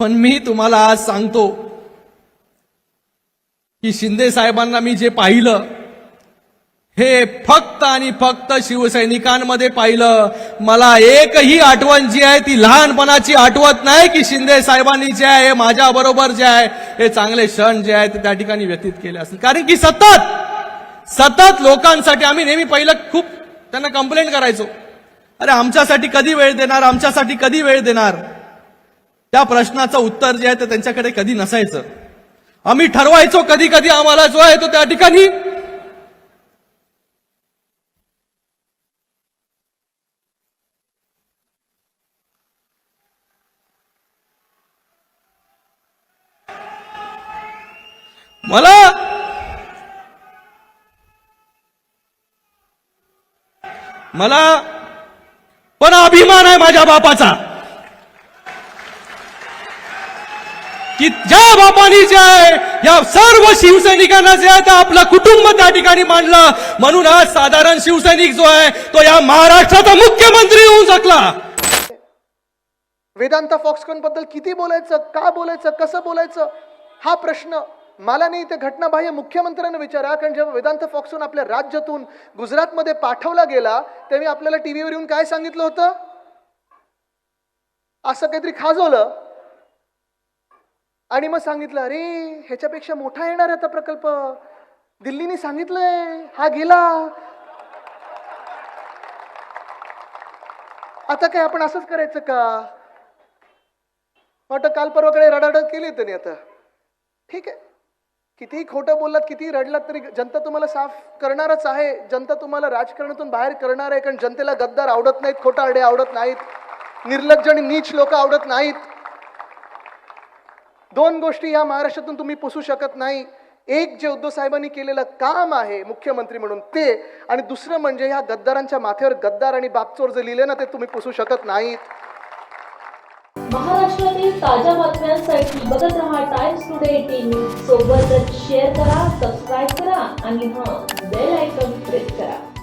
पण मी तुम्हाला आज सांगतो की शिंदे साहेबांना मी जे पाहिलं हे फक्त आणि फक्त शिवसैनिकांमध्ये पाहिलं. मला एकही आठवण जी आहे ती लहानपणाची आठवत नाही की शिंदे साहेबांनी जे आहे माझ्या बरोबर जे आहे हे चांगले क्षण जे आहे ते त्या ठिकाणी व्यतीत केले असतील. कारण की सतत सतत लोकांसाठी आम्ही नेहमी पहिलं खूप त्यांना कंप्लेंट करायचो. अरे आमच्यासाठी कधी वेळ देणार? आमच्यासाठी कधी वेळ देणार? त्या प्रश्नाचं उत्तर जे आहे ते त्यांच्याकडे कधी नसायचं. आम्ही ठरवायचो कधी कधी आम्हाला जो आहे तो त्या ठिकाणी मला मला पण अभिमान आहे माझ्या बापाचा. की ज्या बापानी जे आहे या सर्व शिवसैनिकांना जे आहे ते आपलं कुटुंब त्या ठिकाणी मांडलं. म्हणून आज साधारण शिवसैनिक जो आहे तो या महाराष्ट्राचा मुख्यमंत्री होऊ शकला. वेदांता फॉक्सकॉनबद्दल किती बोलायचं का बोलायचं कसं बोलायचं? हा प्रश्न मला नाही ते घटनाबाह्य मुख्यमंत्र्यांना विचारा. कारण जेव्हा वेदांत फॉक्सकॉन आपल्या राज्यातून गुजरातमध्ये पाठवला गेला तेव्हा आपल्याला टीव्हीवर येऊन काय सांगितलं होतं? असं काहीतरी खाजवलं. आणि मग सांगितलं अरे ह्याच्यापेक्षा मोठा येणार आहे आता प्रकल्प. दिल्लीने सांगितलंय हा गेला. आता काय आपण असंच करायचं का? वाटत काल परवाकडे रडारड केली त्यांनी आता. ठीक आहे. कितीही खोटं बोललात कितीही रडलात तरी जनता तुम्हाला साफ करणारच आहे. जनता तुम्हाला राजकारणातून बाहेर करणार आहे कारण जनतेला गद्दार आवडत नाहीत खोटारडे आवडत नाहीत. निर्लज्ज आणि नीच लोक आवडत नाहीत. दोन गोष्टी ह्या महाराष्ट्रातून तुम्ही पुसू शकत नाही. एक जे उद्धव साहेबांनी केलेलं काम आहे मुख्यमंत्री म्हणून ते आणि दुसरं म्हणजे ह्या गद्दारांच्या माथ्यावर गद्दार आणि बापचोर जे लिहिले ना ते तुम्ही पुसू शकत नाहीत. महाराष्ट्रातील ताज्या बातम्यांसाठी बघत रहा टाइम्स टुडे एटीन सोबतच शेअर करा सबस्क्राईब करा आणि हां बेल आयकॉन प्रेस करा.